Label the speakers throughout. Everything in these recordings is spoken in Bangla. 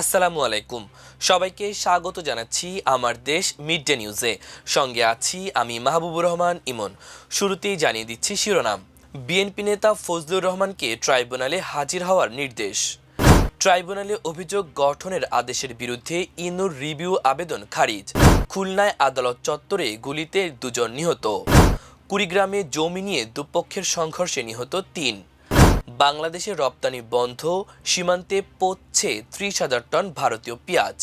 Speaker 1: আসসালামু আলাইকুম। সবাইকে স্বাগত জানাচ্ছি আমার দেশ মিড ডে নিউজে। সঙ্গে আছি আমি মাহবুবুর রহমান ইমন। শুরুতেই জানিয়ে দিচ্ছি শিরোনাম। বিএনপি নেতা ফজলুর রহমানকে ট্রাইব্যুনালে হাজির হওয়ার নির্দেশ। ট্রাইব্যুনালে অভিযোগ গঠনের আদেশের বিরুদ্ধে ইনুর রিভিউ আবেদন খারিজ। খুলনায় আদালত চত্বরে গুলিতে দুজন নিহত। কুড়িগ্রামে জমি নিয়ে দুপক্ষের সংঘর্ষে নিহত তিন। বাংলাদেশে রপ্তানি বন্ধ, সীমান্তে পড়ছে ত্রিশ হাজার টন ভারতীয় পেঁয়াজ।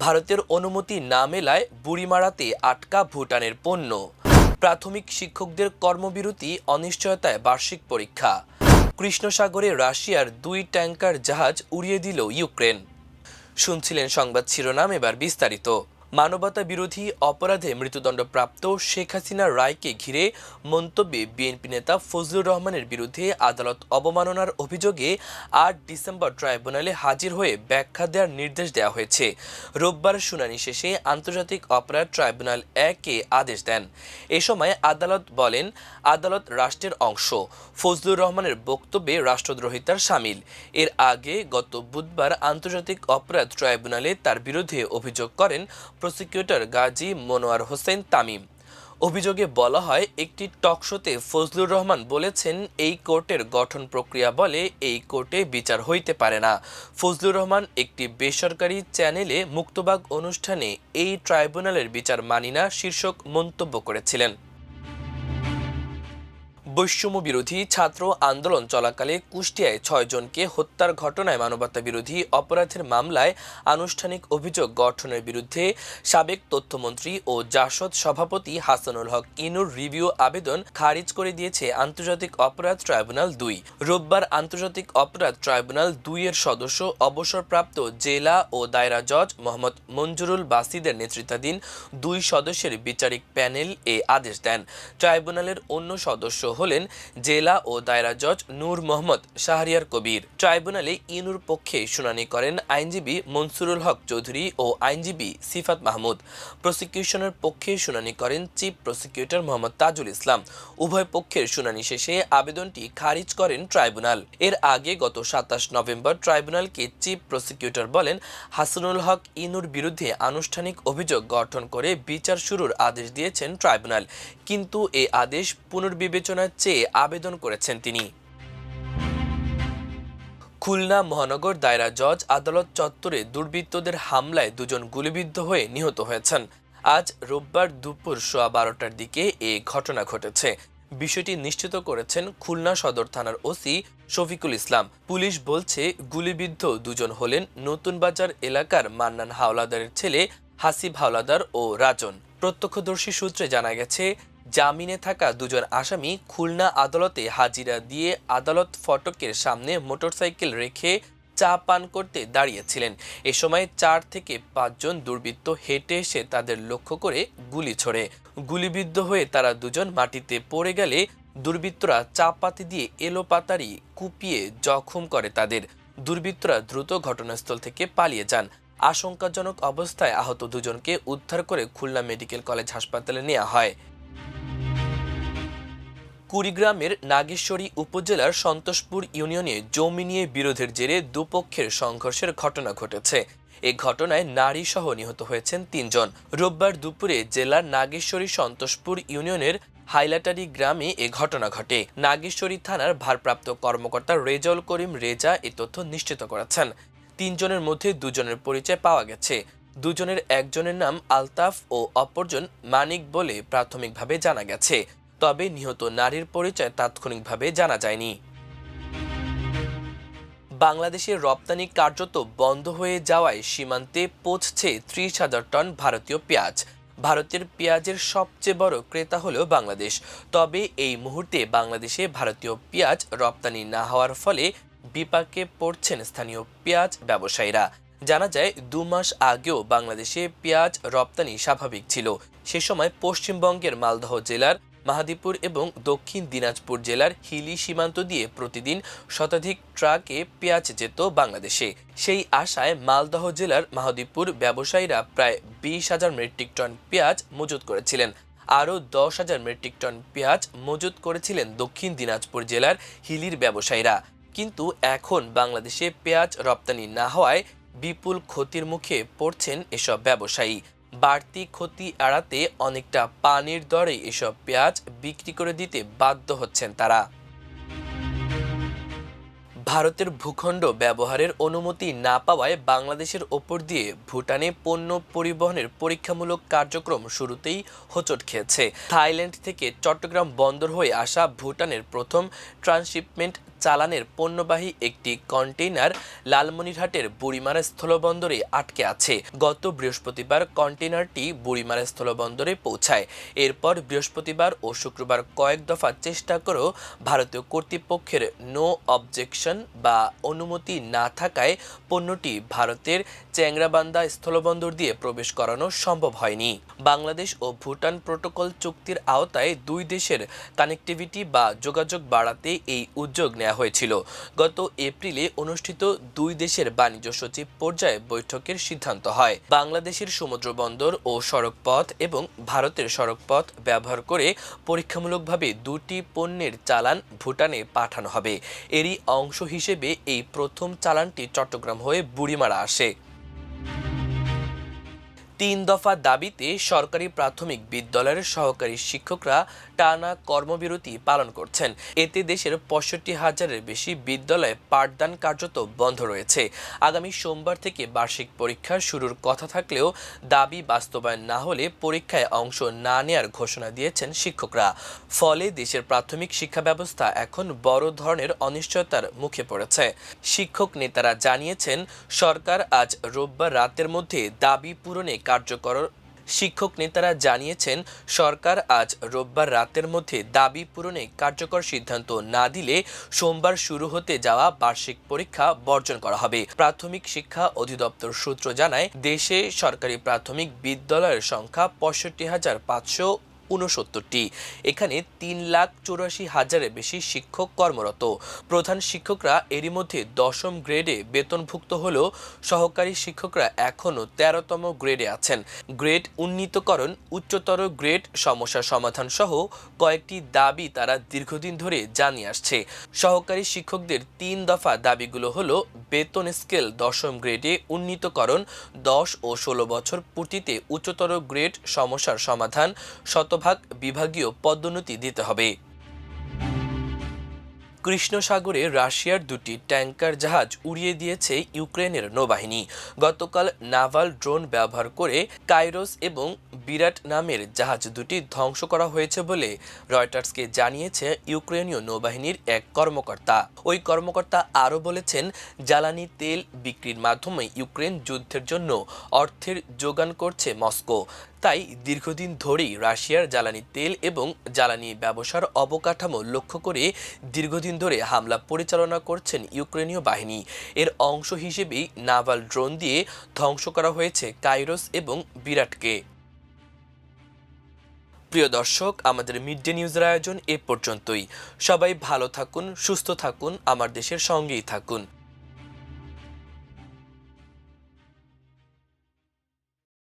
Speaker 1: ভারতের অনুমতি না মেলায় বুড়িমারাতে আটকা ভুটানের পণ্য। প্রাথমিক শিক্ষকদের কর্মবিরতি, অনিশ্চয়তায় বার্ষিক পরীক্ষা। কৃষ্ণসাগরে রাশিয়ার দুই ট্যাঙ্কার জাহাজ উড়িয়ে দিল ইউক্রেন। শুনছিলেন সংবাদ শিরোনাম এবার বিস্তারিত। মানবতা বিরোধী অপরাধে মৃত্যুদণ্ডপ্রাপ্ত শেখ হাসিনা রায়কে ঘিরে মন্তব্যে বিএনপি নেতা ফজলুর রহমানের বিরুদ্ধে আদালত অবমাননার অভিযোগে আট ডিসেম্বর ট্রাইব্যুনালে হাজির হয়ে ব্যাখ্যা দেওয়ার নির্দেশ দেওয়া হয়েছে। রোববার শুনানি শেষে আন্তর্জাতিক অপরাধ ট্রাইব্যুনাল একে আদেশ দেন। এ সময় আদালত বলেন, আদালত রাষ্ট্রের অংশ। ফজলুর রহমানের বক্তব্যে রাষ্ট্রদ্রোহিতার সামিল। এর আগে গত বুধবার আন্তর্জাতিক অপরাধ ট্রাইব্যুনালে তার বিরুদ্ধে অভিযোগ করেন প্রসিকিউটর গাজী মনোয়ার হোসেন তামিম। অভিযোগে বলা হয়, একটি টকশোতে ফজলুর রহমান বলেছেন, এই কোর্টের গঠন প্রক্রিয়া বলে এই কোর্টে বিচার হইতে পারে না। ফজলুর রহমান একটি বেসরকারি চ্যানেলে মুক্তবাগ অনুষ্ঠানে এই ট্রাইব্যুনালের বিচার মানি না শীর্ষক মন্তব্য করেছিলেন। বৈষম্য বিরোধী ছাত্র আন্দোলন চলাকালে কুষ্টিয়ায় ছয়জনকে হত্যার ঘটনায় মানবতা বিরোধী অপরাধের মামলায় আনুষ্ঠানিক অভিযোগ গঠনের বিরুদ্ধে সাবেক তথ্যমন্ত্রী ও জাসদ সভাপতি হাসানুল হক ইনুর রিভিউ আবেদন খারিজ করে দিয়েছে আন্তর্জাতিক অপরাধ ট্রাইব্যুনাল দুই। রোববার আন্তর্জাতিক অপরাধ ট্রাইব্যুনাল দুই এর সদস্য অবসরপ্রাপ্ত জেলা ও দায়রা জজ মোহাম্মদ মঞ্জুরুল বাসিদের নেতৃত্বাধীন দুই সদস্যের বিচারিক প্যানেল এ আদেশ দেন। ট্রাইব্যুনালের অন্য সদস্য হলেন জেলা ও দায়রা জজ নূর মোহাম্মদ শাহরিয়ার কবির। ট্রাইব্যুনালে ইনুর পক্ষে শুনানি করেন আইনজীবী মনসুরুল হক চৌধুরী ও আইনজীবী সিফাত মাহমুদ। প্রসিকিউশনের পক্ষে শুনানি করেন চিফ প্রসিকিউটর মোহাম্মদ তাজুল ইসলাম। উভয় পক্ষের শুনানি শেষে আবেদনটি খারিজ করেন ট্রাইব্যুনাল। এর আগে গত সাতাশ নভেম্বর ট্রাইব্যুনালকে চিফ প্রসিকিউটর বলেন, হাসানুল হক ইনুর বিরুদ্ধে আনুষ্ঠানিক অভিযোগ গঠন করে বিচার শুরুর আদেশ দিয়েছেন ট্রাইব্যুনাল। কিন্তু এ আদেশ পুনর্বিবেচনার চেয়ে আবেদন করেছেন তিনি। খুলনা মহানগর দায়রা জজ আদালত চত্বরে দুর্বৃত্তদের হামলায় দুজন গুলিবিদ্ধ হয়ে নিহত হয়েছেন। আজ রোববার দুপুর সোয়া বারোটার দিকে এ ঘটনা ঘটেছে। বিষয়টি নিশ্চিত করেছেন খুলনা সদর থানার ওসি শফিকুল ইসলাম। পুলিশ বলছে, গুলিবিদ্ধ দুজন হলেন নতুন বাজার এলাকার মান্নান হাওলাদারের ছেলে হাসিব হাওলাদার ও রাজন। প্রত্যক্ষদর্শী সূত্রে জানা গেছে জামিনে থাকা দুজন আসামি খুলনা আদালতে হাজিরা দিয়ে আদালত ফটকের সামনে মোটরসাইকেল রেখে চা পান করতে দাঁড়িয়েছিলেন। এ সময় চার থেকে পাঁচজন দুর্বৃত্ত হেঁটে এসে তাদের লক্ষ্য করে গুলি ছোড়ে। গুলিবিদ্ধ হয়ে তারা দুজন মাটিতে পড়ে গেলে দুর্বৃত্তরা চাপাতি দিয়ে এলোপাতারি কুপিয়ে জখম করে তাদের। দুর্বৃত্তরা দ্রুত ঘটনাস্থল থেকে পালিয়ে যান। আশঙ্কাজনক অবস্থায় আহত দুজনকে উদ্ধার করে খুলনা মেডিকেল কলেজ হাসপাতালে নেওয়া হয়। কুড়িগ্রামের নাগেশ্বরী উপজেলার সন্তোষপুর ইউনিয়নে জমি নিয়ে বিরোধের জেরে দুপক্ষের সংঘর্ষের ঘটনা ঘটেছে। এ ঘটনায় নারী সহ নিহত হয়েছেন তিনজন। রোববার দুপুরে জেলার নাগেশ্বরী সন্তোষপুর ইউনিয়নের হাইলাটারি গ্রামে এ ঘটনা ঘটে। নাগেশ্বরী থানার ভারপ্রাপ্ত কর্মকর্তা রেজাউল করিম রেজা এ তথ্য নিশ্চিত করেছেন। তিনজনের মধ্যে দুজনের পরিচয় পাওয়া গেছে। দুজনের একজনের নাম আলতাফ ও অপরজন মানিক বলে প্রাথমিকভাবে জানা গেছে। তবে নিহত নারীর পরিচয় তাৎক্ষণিকভাবে জানা যায়নি। বাংলাদেশের রপ্তানি কার্যত বন্ধ হয়ে যাওয়ায় সীমান্তে পৌঁছছে ত্রিশ হাজার টন ভারতীয় পেঁয়াজ। ভারতের পেঁয়াজের সবচেয়ে বড় ক্রেতা হলো বাংলাদেশ। তবে এই মুহূর্তে বাংলাদেশে ভারতীয় পেঁয়াজ রপ্তানি না হওয়ার ফলে বিপাকে পড়ছেন স্থানীয় পেঁয়াজ ব্যবসায়ীরা। জানা যায়, দু মাস আগেও বাংলাদেশে পেঁয়াজ রপ্তানি স্বাভাবিক ছিল। সে সময় পশ্চিমবঙ্গের মালদহ জেলার মাহাদীপুর এবং দক্ষিণ দিনাজপুর জেলার হিলি সীমান্ত দিয়ে প্রতিদিন শতাধিক ট্রাকে পেঁয়াজ যেত বাংলাদেশে। সেই আশায় মালদহ জেলার মাহাদীপুর ব্যবসায়ীরা প্রায় বিশ হাজার মেট্রিক টন পেঁয়াজ মজুত করেছিলেন। আরও দশ হাজার মেট্রিক টন পেঁয়াজ মজুত করেছিলেন দক্ষিণ দিনাজপুর জেলার হিলির ব্যবসায়ীরা। কিন্তু এখন বাংলাদেশে পেঁয়াজ রপ্তানি না হওয়ায় বিপুল ক্ষতির মুখে পড়ছেন এসব ব্যবসায়ী। বাড়তি ক্ষতি এড়াতে অনেকটা পানির দরে এসব পেঁয়াজ বিক্রি করে দিতে বাধ্য হচ্ছেন তারা। ভারতের ভূখণ্ড ব্যবহারের অনুমতি না পাওয়ায় বাংলাদেশের ওপর দিয়ে ভুটানে পণ্য পরিবহনের পরীক্ষামূলক কার্যক্রম শুরুতেই হোঁচট খেয়েছে। থাইল্যান্ড থেকে চট্টগ্রাম বন্দর হয়ে আসা ভুটানের প্রথম ট্রান্সশিপমেন্ট চালানের পণ্যবাহী একটি কন্টেইনার লালমনিরহাটের বুড়িমারা স্থলবন্দরে আটকে আছে। গত বৃহস্পতিবার কন্টেইনারটি বুড়িমারা স্থলবন্দরে পৌঁছায়। এরপর বৃহস্পতিবার ও শুক্রবার কয়েক দফা চেষ্টা করেও ভারতীয় কর্তৃপক্ষের নো অবজেকশন বা অনুমতি না থাকায় পণ্যটি ভারতের চ্যাংরাবান্দা স্থলবন্দর দিয়ে প্রবেশ করানো সম্ভব হয়নি। বাংলাদেশ ও ভুটান প্রোটোকল চুক্তির আওতায় দুই দেশের কানেক্টিভিটি বা যোগাযোগ বাড়াতে এই উদ্যোগ নেওয়া হয়েছিল। গত এপ্রিলে অনুষ্ঠিত দুই দেশের বাণিজ্য সচিব পর্যায়ে বৈঠকের সিদ্ধান্ত হয়। বাংলাদেশের সমুদ্র বন্দর ও সড়কপথ এবং ভারতের সড়কপথ ব্যবহার করে পরীক্ষামূলকভাবে দুটি পণ্যের চালান ভুটানে পাঠানো হবে। এরই অংশ হিসেবে এই প্রথম চালানটি চট্টগ্রাম হয়ে বুড়িমারা আসে। তিন দফা দাবিতে সরকারি প্রাথমিক বিদ্যালয়ের সহকারী শিক্ষকরা টানা কর্মবিরতি পালন করছেন। এতে দেশের পঁয়ষট্টি হাজারের বেশি বিদ্যালয়ে পাঠদান কার্যত বন্ধ রয়েছে। আগামী সোমবার থেকে বার্ষিক পরীক্ষা শুরুর কথা থাকলেও দাবি বাস্তবায়ন না হলে পরীক্ষায় অংশ না নেয়ার ঘোষণা দিয়েছেন শিক্ষকরা। ফলে দেশের প্রাথমিক শিক্ষা ব্যবস্থা এখন বড় ধরনের অনিশ্চয়তার মুখে পড়েছে। শিক্ষক নেতারা জানিয়েছেন, সরকার আজ রোববার রাতের মধ্যে দাবি পূরণে কার্যকর। শিক্ষক নেতারা জানিয়েছেন, সরকার আজ রোববার রাতের মধ্যে দাবি পূরণে কার্যকর সিদ্ধান্ত না দিলে সোমবার শুরু হতে যাওয়া বার্ষিক পরীক্ষা বর্জন করা হবে। প্রাথমিক শিক্ষা অধিদপ্তর সূত্র জানায়, দেশে সরকারি প্রাথমিক বিদ্যালয়ের সংখ্যা পঁয়ষট্টি হাজার পাঁচশো উনসত্তরটি এখানে তিন লাখ চৌরাশি হাজারের বেশি শিক্ষক কর্মরত। প্রধান শিক্ষকরা এরই মধ্যে দশম গ্রেডে বেতনভুক্ত হলেও সহকারী শিক্ষকরা এখনও তেরোতম গ্রেডে আছেন। গ্রেড উন্নীতকরণ, উচ্চতর গ্রেড সমস্যা সমাধান সহ কয়েকটি দাবি তারা দীর্ঘদিন ধরে জানিয়ে আসছে। সহকারী শিক্ষকদের তিন দফা দাবিগুলো হলো বেতন স্কেল দশম গ্রেডে উন্নীতকরণ, দশ ও ষোলো বছর পূর্তিতে উচ্চতর গ্রেড সমস্যার সমাধান শতভাগ বিভাগীয় পদোন্নতি দিতে হবে। কৃষ্ণ সাগরে রাশিয়ার দুটি ট্যাঙ্কার জাহাজ উড়িয়ে দিয়েছে ইউক্রেনের নৌবাহিনী। গতকাল নাভাল ড্রোন ব্যবহার করে কাইরোস এবং বিরাট নামের জাহাজ দুটি ধ্বংস করা হয়েছে বলে রয়টার্সকে জানিয়েছে ইউক্রেনীয় নৌবাহিনীর এক কর্মকর্তা। ওই কর্মকর্তা আরও বলেছেন, জ্বালানি তেল বিক্রির মাধ্যমে ইউক্রেন যুদ্ধের জন্য অর্থের যোগান করছে মস্কো। তাই দীর্ঘদিন ধরেই রাশিয়ার জ্বালানি তেল এবং জ্বালানি ব্যবসার অবকাঠামো লক্ষ্য করে দীর্ঘদিন ধরে হামলা পরিচালনা করছেন ইউক্রেনীয় বাহিনী। এর অংশ হিসেবেই নাভাল ড্রোন দিয়ে ধ্বংস করা হয়েছে কাইরোস এবং বিরাটকে। প্রিয় দর্শক, আমাদের মিড ডে নিউজের আয়োজন এ পর্যন্তই। সবাই ভালো থাকুন, সুস্থ থাকুন, আমার দেশের সঙ্গেই থাকুন।